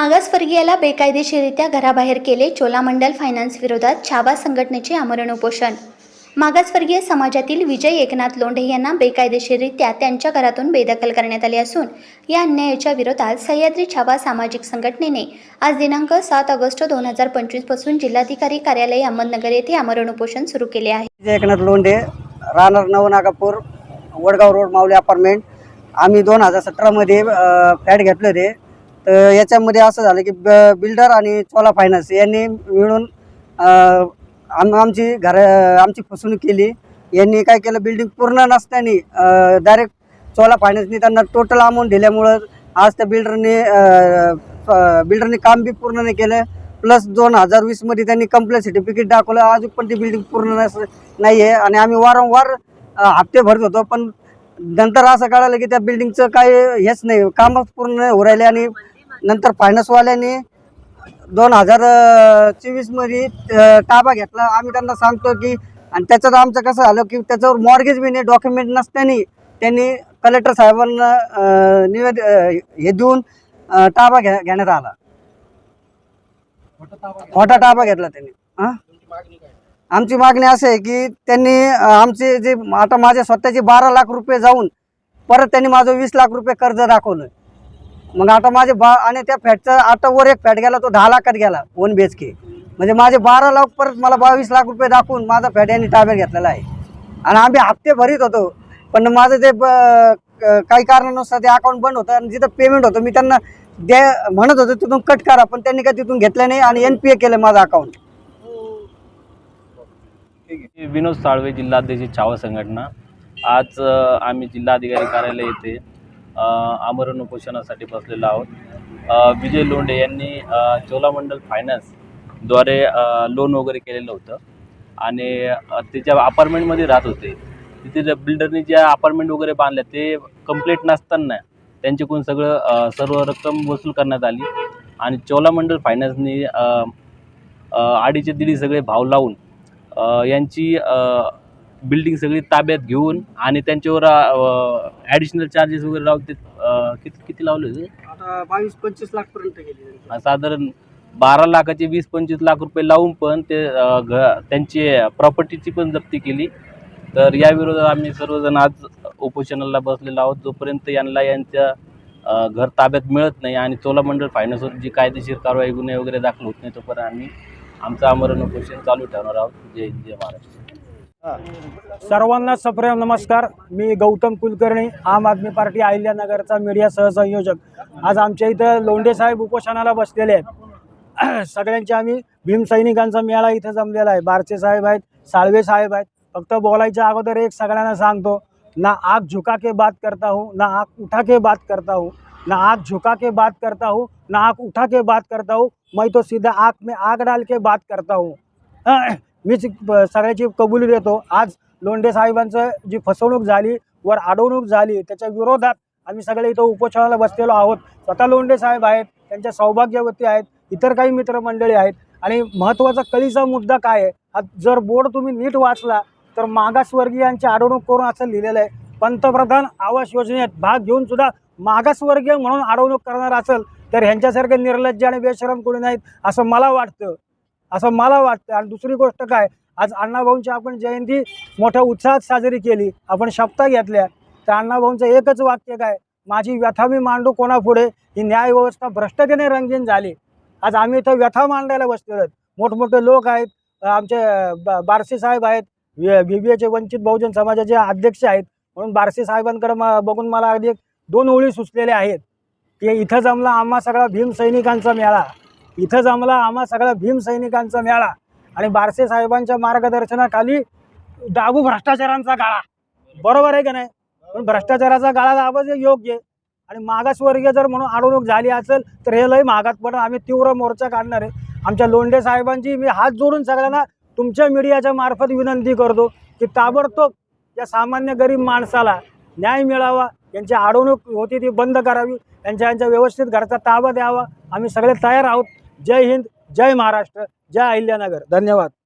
मागासवर्गीयाला बेकायदेशीरित्या घराबाहेर केले चोलामंडल फायनान्स विरोधात छावा संघटनेचे आमरण उपोषण. मागासवर्गीय समाजातील विजय एकनाथ लोंढे यांना बेकायदेशीरित्या त्यांच्या घरातून बेदखल करण्यात आले असून या अन्यायाच्या विरोधात सह्याद्री छावा सामाजिक संघटनेने आज दिनांक सात ऑगस्ट दोन हजार पंचवीसपासून जिल्हाधिकारी कार्यालय अहमदनगर येथे आमरण उपोषण सुरू केले आहे. विजय एकनाथ लोंढे राहणार नवनागापूर वडगाव रोड माऊली अपार्टमेंट. आम्ही दोन हजार सतरामध्ये फ्लॅट घेतले होते. तर याच्यामध्ये असं झालं की ब बिल्डर आणि चोला फायनान्स यांनी मिळून आम आमची घर आमची फसवणूक केली. यांनी काय केलं बिल्डिंग पूर्ण नसताना डायरेक्ट चोला फायनान्सनी त्यांना टोटल अमाऊंट दिल्यामुळं आज त्या बिल्डरने बिल्डरने काम बी पूर्ण नाही केलं. प्लस दोन हजार वीसमध्ये त्यांनी कंप्लेंट सर्टिफिकेट दाखवलं. अजून पण ती बिल्डिंग पूर्ण नस नाही आहे आणि आम्ही वारंवार हप्ते भरत होतो. पण नंतर असं कळालं की त्या बिल्डिंगचं काय हेच नाही. कामच पूर्ण नाही होऊ राहिले आणि नंतर फायनान्सवाल्यांनी दोन हजार चोवीसमध्ये ताबा घेतला. आम्ही त्यांना सांगतो की आणि त्याच्यात आमचं कसं झालं की त्याच्यावर मॉर्गेज बी नाही डॉक्युमेंट नसताना त्यांनी कलेक्टर साहेबांना निवेद हे देऊन ताबा घ्या घेण्यात आला. खोटा ताबा घेतला. त्यांनी. हां आमची मागणी असं आहे की त्यांनी आमचे जे आता माझे स्वतःचे बारा लाख रुपये जाऊन परत त्यांनी माझं वीस लाख रुपये कर्ज दाखवलं. मग आता माझे बा आणि त्या फॅटचा आता वर एक फॅट गेला तो दहा लाखात गेला वन बी एच के म्हणजे माझे बारा लाख परत मला बावीस लाख रुपये दाखवून माझा फॅट यांनी ताब्यात घेतलेला आहे. आणि आम्ही हप्ते भरीत होतो पण माझं ते ब- काही कारणानुसार ते अकाउंट बंद होतं आणि जिथं पेमेंट होतं मी त्यांना द्या म्हणत होतो तिथून कट करा पण त्यांनी काय तिथून घेतलं नाही आणि एन पी ए केलं माझं अकाउंट मी विनोद साळवे जिल्हाध्यक्ष छावा संघटना. आज आम्ही जिल्हाधिकारी कार्यालय येथे आमरण उपोषणासाठी बसलेलो आहोत. विजय लोंढे यांनी चोलामंडल फायनान्सद्वारे लोन वगैरे केलेलं होतं. आणि त्याच्या अपार्टमेंटमध्ये राहत होते. तिथे ज्या बिल्डरनी ज्या अपार्टमेंट वगैरे बांधल्या ते कंप्लीट नसताना त्यांच्याकडून सगळं सर्व रक्कम वसूल करण्यात आली. आणि चोलामंडल फायनान्सनी आडीचे दिली अडीचे सगळे भाव लावून यांची बिल्डिंग सगळी ताब्यात घेऊन आणि त्यांच्यावर ॲडिशनल चार्जेस वगैरे लावून ते अ, किती किती लावले होते? आता बावीस पंचवीस लाख पर्यंत गेली साधारण बारा लाखाचे वीस पंचवीस लाख रुपये लावून पण ते घ त्यांची प्रॉपर्टीची पण जप्ती केली. तर या विरोधात आम्ही सर्वजण आज उपोषणाला बसलेलो आहोत. जोपर्यंत यांना यांच्या घर ताब्यात मिळत नाही आणि चोलामंडळ फायनान्सवर जी कायदेशीर कारवाई गुन्हे वगैरे दाखल होत नाही तोपर्यंत आम्ही आमचं आमरण उपोषण चालू ठेवणार आहोत. जय जय महाराष्ट्र. सर्वांना सप्रेम नमस्कार. मी गौतम कुलकर्णी आम आदमी पार्टी अहिल्यानगरचा मीडिया सहसंयोजक. आज आमच्या इथं लोंढे साहेब उपोषणाला बसलेले आहेत. सगळ्यांचे आम्ही भीमसैनिकांचा मेळा इथं जमलेला आहे. बारचे साहेब आहेत साळवे साहेब आहेत. फक्त बोलायच्या अगोदर एक सगळ्यांना सांगतो ना आग झुका के बात करता हूँ ना आग उठा के बात करता हूँ. ना आग झुका के बात करता हूँ ना आग उठा के बात करता हूँ मैं तो सीधा आग में आग डाल के बात करता हूँ। मीच सगळ्याची कबुली देतो. आज लोंढे साहेबांचं जी फसवणूक झाली वर अडवणूक झाली त्याच्या विरोधात आम्ही सगळे इथं उपोषणाला बसलेलो आहोत. स्वतः लोंढे साहेब आहेत त्यांच्या सौभाग्यवती आहेत इतर काही मित्रमंडळी आहेत. आणि महत्त्वाचा कळीचा मुद्दा काय आहे? हा जर बोर्ड तुम्ही नीट वाचला तर मागासवर्गीयांची अडवणूक करून असं लिहिलेलं आहे. पंतप्रधान आवास योजनेत भाग घेऊन सुद्धा मागासवर्गीय म्हणून अडवणूक करणार असेल तर ह्यांच्यासारखे निर्लज्ज आणि बेशरम कोणी नाहीत असं मला वाटतं. असं मला वाटतं. आणि दुसरी गोष्ट काय? आज अण्णाभाऊंची आपण जयंती मोठ्या उत्साहात साजरी केली. आपण शपथा घेतल्या. तर अण्णाभाऊंचं एकच वाक्य काय? माझी व्यथा मी मांडू कोणापुढे? ही न्यायव्यवस्था भ्रष्टतेने रंगीन झाली. आज आम्ही इथं व्यथा मांडायला बसलेलो आहेत. मोठमोठे लोक आहेत आमचे ब- बारसे साहेब आहेत व्ही बी एचे वंचित बहुजन समाजाचे अध्यक्ष आहेत. म्हणून बारसे साहेबांकडे म बघून मला अगदी दोन ओळी सुचलेल्या आहेत. की इथं जमला आम्हा सगळा भीमसैनिकांचा मेळा. इथं जमला आम्हा सगळा भीमसैनिकांचा मेळा. आणि बारसे साहेबांच्या मार्गदर्शनाखाली दाबू भ्रष्टाचारांचा गाळा. बरोबर आहे का नाही? पण भ्रष्टाचाराचा गाळा दाबच योग्य. आहे आणि मागासवर्गीय जर म्हणून अडवणूक झाली असेल तर हे लय मागात पण आम्ही तीव्र मोर्चा काढणार आहे. आमच्या लोंढे साहेबांची मी हात जोडून सगळ्यांना तुमच्या मीडियाच्या मार्फत विनंती करतो की ताबडतोब या सामान्य गरीब माणसाला न्याय मिळावा. यांची अडवणूक होती ती बंद करावी. त्यांच्या यांच्या व्यवस्थित घरचा ताबा द्यावा. आम्ही सगळे तयार आहोत. जय हिंद जय महाराष्ट्र जय अहिल्यानगर. धन्यवाद.